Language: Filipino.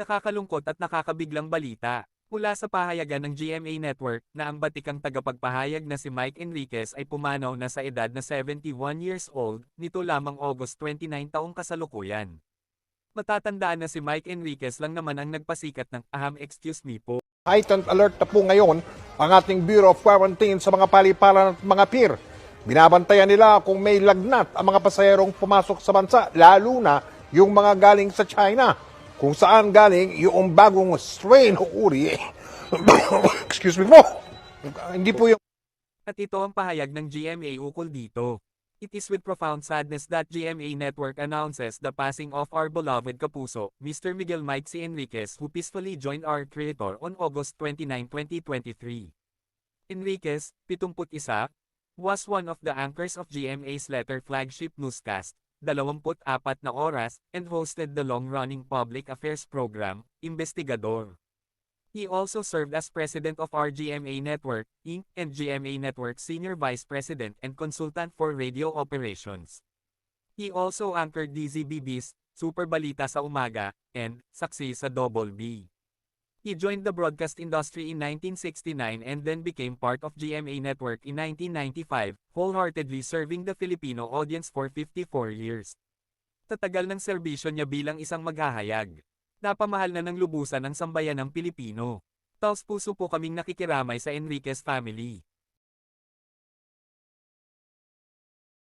Nakakalungkot at nakakabiglang balita. Mula sa pahayagan ng GMA Network na ang batikang tagapagpahayag na si Mike Enriquez ay pumanaw na sa edad na 71 years old, nito lamang August 29 taong kasalukuyan. Matatandaan na si Mike Enriquez lang naman ang nagpasikat ng aham excuse me po. heightened alert na po ngayon ang ating Bureau of Quarantine sa mga paliparan at mga pier. Binabantayan nila kung may lagnat ang mga pasahero pumasok sa bansa, lalo na yung mga galing sa China. Kung saan galing yung bagong strain o uri. Excuse me po. Hindi po yung At ito ang pahayag ng GMA ukol dito. It is with profound sadness that GMA Network announces the passing of our beloved kapuso, Mr. Miguel Mike C. Enriquez who peacefully joined our creator on August 29, 2023. Enriquez, 71, was one of the anchors of GMA's letter flagship newscast, 24 na oras, and hosted the long-running public affairs program, Investigador. He also served as president of our GMA Network, Inc., and GMA Network Senior Vice President and Consultant for Radio Operations. He also anchored DZBB's Super Balita sa Umaga, and Saksi sa Double B. He joined the broadcast industry in 1969 and then became part of GMA Network in 1995, wholeheartedly serving the Filipino audience for 54 years. Tatagal ng serbisyo niya bilang isang maghahayag. Napamahal na ng lubusan ng sambayan ng Pilipino. Taos puso po kaming nakikiramay sa Enriquez family.